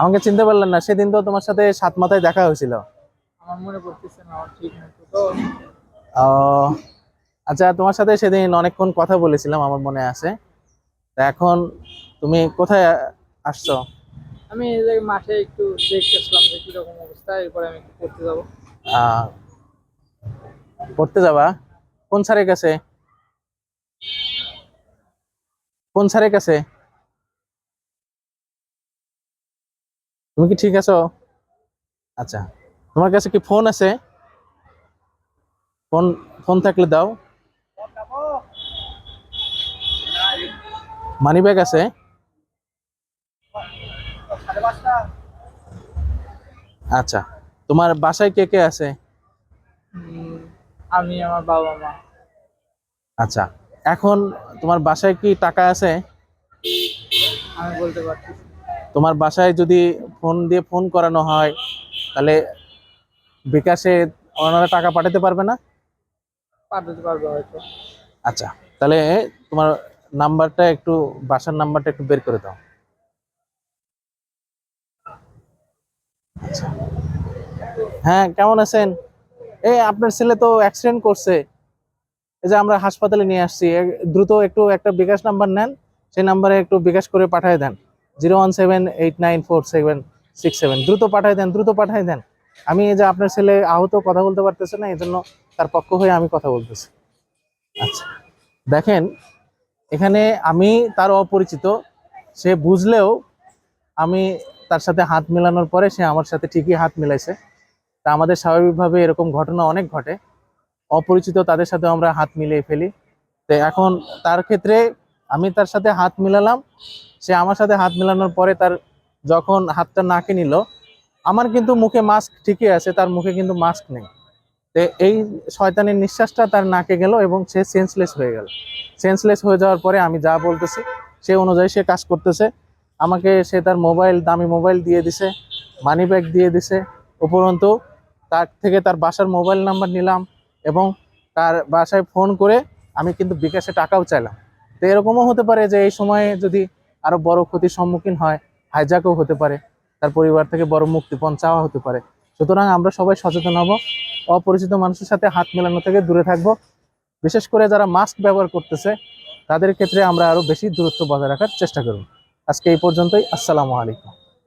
আমাকে চিনতে পারলেন না। সেদিন তো তোমার সাথে সাত মাথায় দেখা হয়েছিল। আচ্ছা তোমার সাথে সেদিন অনেকক্ষণ কথা বলেছিলাম আমার মনে আছে। তা এখন তুমি কোথায় আসছো? আমি মাঠে একটু দেখতেছিলাম যে কীরকম অবস্থা এরপরে আমি করতে যাব। পড়তে যাবা? কোন স্যারের কাছে? কোন স্যারের কাছে? তুমি কি ঠিক আছো? আচ্ছা। তোমার কাছে কি ফোন আছে? ফোন ফোন থাকলে দাও। মানি ব্যাগ আছে? আচ্ছা। তোমার বাসায় কে কে আছে? আমি আমার বাবা মা। আচ্ছা। এখন তোমার বাসায় কি টাকা আছে? আমি বলতে পারছি তোমার বাসায় যদি ফোন দিয়ে ফোন করানো হয় তাহলে বিকাশে ওনারা টাকা পাঠাতে পারবে না? পাঠাতে পারবে হয়তো। আচ্ছা তাহলে তোমার নাম্বারটা একটু বাসার নাম্বারটা একটু বের করে দাও। আচ্ছা। হ্যাঁ কেমন আছেন? এই আপনার ছেলে তো অ্যাক্সিডেন্ট করছে। এই যে আমরা হাসপাতালে নিয়ে আসছি দ্রুত একটু একটা বিকাশ নাম্বার নেন সেই নাম্বারে একটু বিকাশ করে পাঠিয়ে দেন। Zero one seven eight nine four seven six seven. দ্রুত পাঠিয়ে দেন, দ্রুত পাঠাই দেন। আমি এই যে আপনার ছেলে আহত, কথা বলতে পারতেছে না এই জন্য তার পক্ষ হয়ে আমি কথা বলতেছি। আচ্ছা দেখেন, এখানে আমি তার অপরিচিত, সে বুঝলেও আমি তার সাথে হাত মেলানোর পরে সে আমার সাথে ঠিকই হাত মিলাইছে। তা আমাদের স্বাভাবিকভাবে এরকম ঘটনা অনেক ঘটে। অপরিচিত তাদের সাথে আমরা হাত মিলিয়ে ফেলি। তো এখন তার ক্ষেত্রে আমি তার সাথে হাত মিলালাম। সে আমার সাথে হাত মেলানোর পরে তার যখন হাতটা নাকে নিল, আমার কিন্তু মুখে মাস্ক ঠিকই আছে, তার মুখে কিন্তু মাস্ক নেই। তো এই শয়তানের নিঃশ্বাসটা তার নাকে গেল এবং সে সেন্সলেস হয়ে গেল। সেন্সলেস হয়ে যাওয়ার পরে আমি যা বলতেছি, সে অনুযায়ী সে কাজ করতেছে। আমাকে সে তার মোবাইল দামি মোবাইল দিয়ে দিছে মানি ব্যাগ দিয়ে দিছে। উপরন্তু তার থেকে তার বাসার মোবাইল নাম্বার নিলাম এবং তার বাসায় ফোন করে আমি কিন্তু বিকাশে টাকাও চাইলাম। তো এরকমও হতে পারে যে এই সময়ে যদি আরও বড় ক্ষতির সম্মুখীন হয় হাইজাকও হতে পারে, তার পরিবার থেকে বড় মুক্তিপণ চাওয়া হতে পারে। সুতরাং আমরা সবাই সচেতন হব, অপরিচিত মানুষের সাথে হাত মেলানো থেকে দূরে থাকব। বিশেষ করে যারা মাস্ক ব্যবহার করতেছে, তাদের ক্ষেত্রে আমরা আরও বেশি দূরত্ব বজায় রাখার চেষ্টা করব। আজকে এই পর্যন্তই, আসসালামু আলাইকুম।